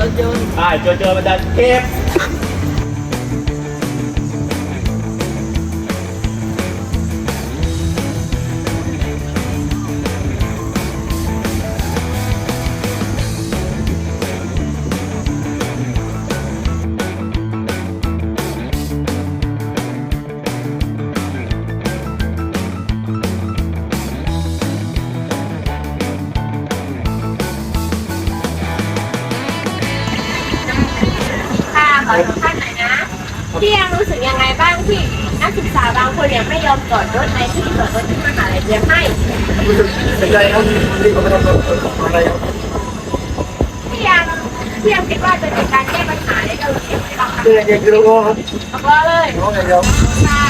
รถยนต์ ใช่เจอเจอมันจะเก็บ พี่ยังรู้สึกยังไงบ้างที่นักศึกษาบางคนเนี่ยไม่ยอมจอดรถในที่จอดรถที่มหาลัยเรียนให้รู้สึกเสียใจครับที่เขาไม่ทำอะไรครับพี่ยังพี่ยังคิดว่าจะเป็นการแก้ปัญหาได้โดยเร็วไหมบ้างคะคืออย่างเดียวคือรู้ครับบอกว่าเลยรู้อย่างเดียวค่ะ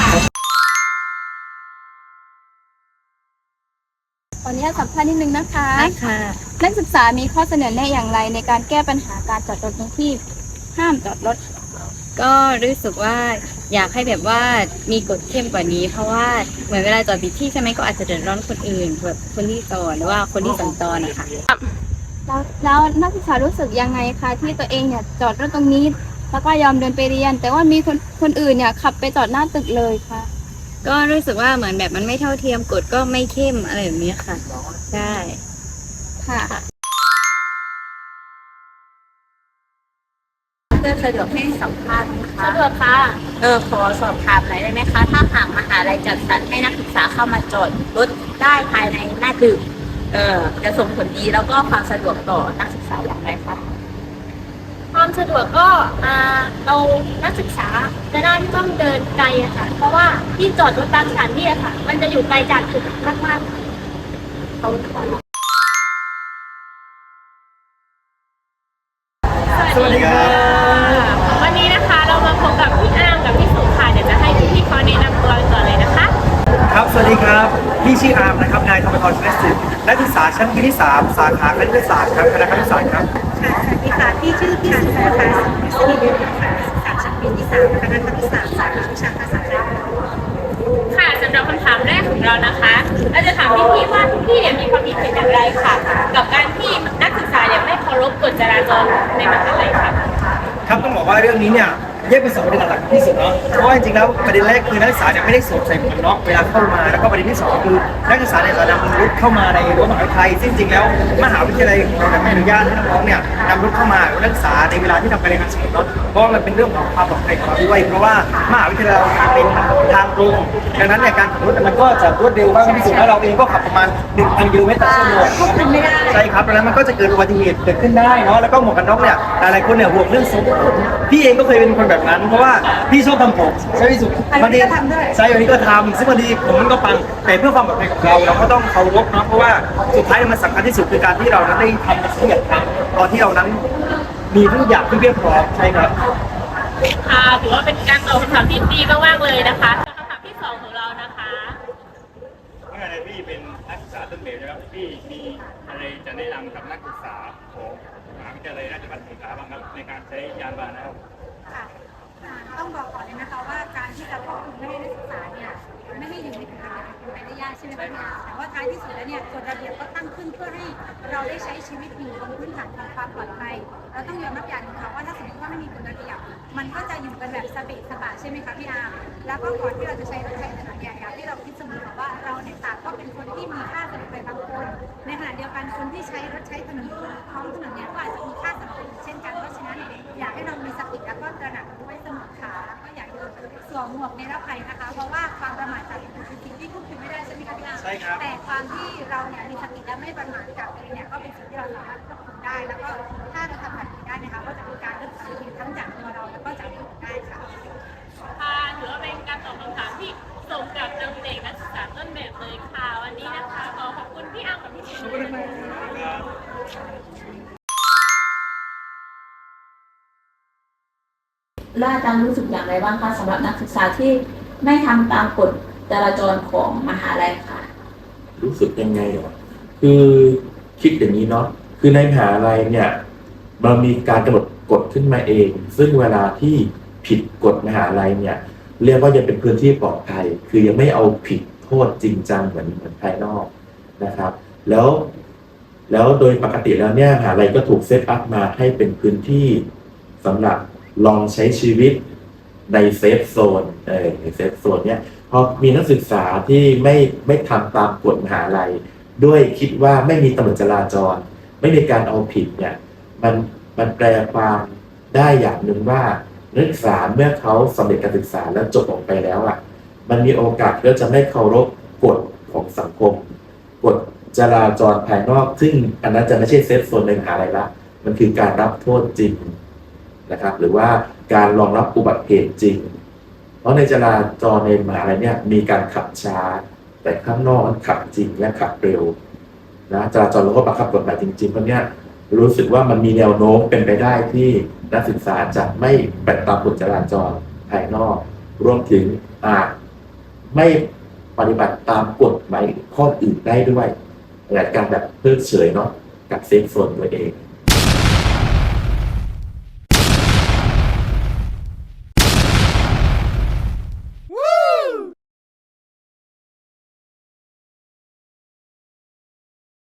ขออนุญาตสัมภาษณ์นิดนึงนะคะค่ะนักศึกษามีข้อเสนอแนะอย่างไรในการแก้ปัญหาการจอดรถในที่ห้ามจอดรถ ก็รู้สึกว่าอยากให้แบบว่ามีกฎเข้มกว่านี้ เพราะว่าเหมือนเวลาจอดผิดที่ใช่ไหมก็อาจจะเดือดร้อนคนอื่นแบบคนที่จอดหรือว่าคนที่สัญจรนะคะแล้วแล้วนักศึกษารู้สึกยังไงคะที่ตัวเองเนี่ยจอดรถตรงนี้ แล้วก็ยอมเดินไปเรียน แต่ว่ามีคนคนอื่นเนี่ยขับไปจอดหน้าตึกเลยค่ะ ก็รู้สึกว่าเหมือนแบบมันไม่เท่าเทียมกฎก็ไม่เข้มอะไรแบบนี้ค่ะใช่ค่ะะดวกให้สัมภาษณ์สะดวกค่ะ เออขอสอบถามหน่อยได้ไหมคะ ถ้าหากมหาลัยจัดสรรให้นักศึกษาเข้ามาจอดรถได้ภายในหน้าตึกเออจะส่งผลดีแล้วก็ความสะดวกต่อนักศึกษาอย่างไรคะความสะดวกก็อ่าเรานักศึกษาจะได้ไม่ต้องเดินไกลอะค่ะ เพราะว่าที่จอดรถบางสถานที่อะค่ะ มันจะอยู่ไกลจากจุดมากๆเขาขอสวัสดีครับ ครับ สวัสดีครับ พี่ชื่ออาร์มนะครับ นายธรรมกรเชลสิทธิ์นักศึกษาชั้นปีที่3สาขาคณิตศาสตร์ครับ คณะคณิตศาสตร์ครับ ค่ะสวัสดีค่ะพี่ชื่อพี่สุนะคะสิริบุตรค่ะศึกษาชั้นปีที่สามคณะคณิตศาสตร์สาขาวิชาภาษาไทยค่ะสำหรับคำถามแรกของเรานะคะ เราจะถามพี่ๆว่าพี่ๆเนี่ยมีความคิดเห็นอย่างไรค่ะ กับการที่นักศึกษาเนี่ยไม่เคารพกฎจราจรในมหาลัยค่ะ ครับต้องบอกว่าเรื่องนี้เนี่ย แยกเป็นสองประเด็นหลักที่สุดเนาะเพราะว่าจริงๆแล้วประเด็นแรกคือนักศึกษาเนี่ยไม่ได้สวมใส่หมวกกันน็อกเวลาเข้ามาแล้วก็ประเด็นที่สองคือนักศึกษาเนี่ยจะนำรถเข้ามาในรั้วมหาวิทยาลัยซึ่งจริงๆแล้วมหาวิทยาลัยของเราเนี่ยไม่อนุญาตให้น้องๆเนี่ยนำรถเข้ามานักศึกษาในเวลาที่ทำการเรียนการสอนเนาะเพราะมันเป็นเรื่องของความปลอดภัยของเราด้วยเพราะว่ามหาวิทยาลัยเราเป็นทางตรงดังนั้นเนี่ยการขับรถมันก็จะรวดเร็วมากที่สุดแล้วเราเองก็ขับประมาณ1,000กิโลเมตรต่อชั่วโมงควบคุมไม่ได้ใช่ครับดังนั้นมันก็จะเกิดอุบัติเหตุเกิดขึ้นได้เนาะแล้วก็หมวกกันน็อกเนี่ยหลายๆคนเนี่ยห่วงเรื่องทรงผมพี่เองก็เคยเป็นคนแบบนั้น เพราะว่าพี่ชอบทำผมใช่พี่สุดอันนี้ก็ทำด้วยใช่อันนี้ก็ทำซึ่งบางทีผมมันก็ปังแต่เพื่อความปลอดภัยของเราเราก็ต้องเคารพเนาะเพราะว่าสุดท้ายมันสำคัญที่สุดคือการที่เรานั้นได้ทำสิ่งที่อยากทำตอนที่เรานั้นมีทุกอย่างที่เพียงพร้อมใช่ครับค่ะถือว่าเป็นการตอบคำถามที่ดีมากๆเลยนะคะคำถามที่สองของเรานะคะเมื่อในพี่เป็นนักศึกษาต้นแบบนะครับพี่มีอะไรจะแนะนำกับนักศึกษาของมหาวิทยาลัยราชภัฏสงขลาบ้างครับในการใช้ยานพาหนะครับค่ะอ่า ต้องบอกก่อนเลยนะคะว่าการที่จะควบคุมไม่ให้นักศึกษาเนี่ยไม่ให้อยู่ในกฎระเบียบเป็นไปได้ยากใช่ไหมคะพี่อาแต่ว่าท้ายที่สุดแล้วเนี่ยกฎระเบียบก็ตั้งขึ้นเพื่อให้เราได้ใช้ชีวิตอยู่บนพื้นฐานของความปลอดภัยเราต้องยอมรับอย่างหนึงค่ะว่าถ้าสมมติว่าไม่มีกฎระเบียบมันก็จะอยู่กันแบบสเปะสปะใช่ไหมคะพี่อาร์แล้วก็ก่อนที่เราจะใช้รถใช้ถนนเนี่ยอยากให้เราคิดเสมอว่าเราเนี่ยต่างก็เป็นคนที่มีค่าสำหรับใครบางคน ในขณะเดียวกันคนที่ใช้รถใช้ถนนท้องถนนเนี่ยก็อาจจะมี หมวกนิรภัยนะคะ เพราะว่าความประมาทจากเป็นสิ่งที่ควบคุมไม่ได้ใช่ไหมคะพี่อาใช่ครับ แต่ความที่เราเนี่ยมีสติและไม่ประมาท ล้วอาจารย์รู้สึกอย่างไรบ้างคะสำหรับนักศึกษาที่ไม่ทำตามกฎจราจรของมหาลัยค่ะ รู้สึกยังไงหรอคือคิดอย่างนี้เนาะคือในมหาลัยเนี่ยมันมีการกำหนดกฎขึ้นมาเอง ซึ่งเวลาที่ผิดกฎมหาลัยเนี่ย เรียกว่ายังเป็นพื้นที่ปลอดภัย คือยังไม่เอาผิดโทษจริงจังเหมือนเหมือนภายนอกนะครับ แล้ว แล้วโดยปกติแล้วเนี่ยมหาลัยก็ถูกเซตอัพมาให้เป็นพื้นที่สำหรับ ลองใช้ชีวิตในเซฟโซนเออในเซฟโซนเนี่ยพอมีนักศึกษาที่ไม่ไม่ทำตามกฎมหาลัย ด้วยคิดว่าไม่มีตำรวจจราจร ไม่มีการเอาผิดเนี่ยมันมันแปลความได้อย่างหนึ่งว่านักศึกษาเมื่อเขาสำเร็จการศึกษาแล้วจบออกไปแล้วอะ มันมีโอกาสที่จะไม่เคารพกฎของสังคม กฎจราจรภายนอก ซึ่งอันนั้นจะไม่ใช่เซฟโซนในมหาลัยละ มันคือการรับโทษจริง นะครับ หรือว่าการรองรับอุบัติเหตุจริง เพราะในจราจรในมหาลัยเนี่ยมีการขับช้า แต่ข้างนอกมันขับจริงและขับเร็วนะจราจรเราก็บังคับกฎหมายจริงๆเพราะเนี้ยรู้สึกว่ามันมีแนวโน้มเป็นไปได้ที่นักศึกษาจะไม่ปฏิบัติตามกฎจราจรภายนอก รวมถึงอาจไม่ปฏิบัติตามกฎหมายข้ออื่นได้ด้วยแต่การแบบเพิกเฉยเนาะกับเซฟโซนตัวเอง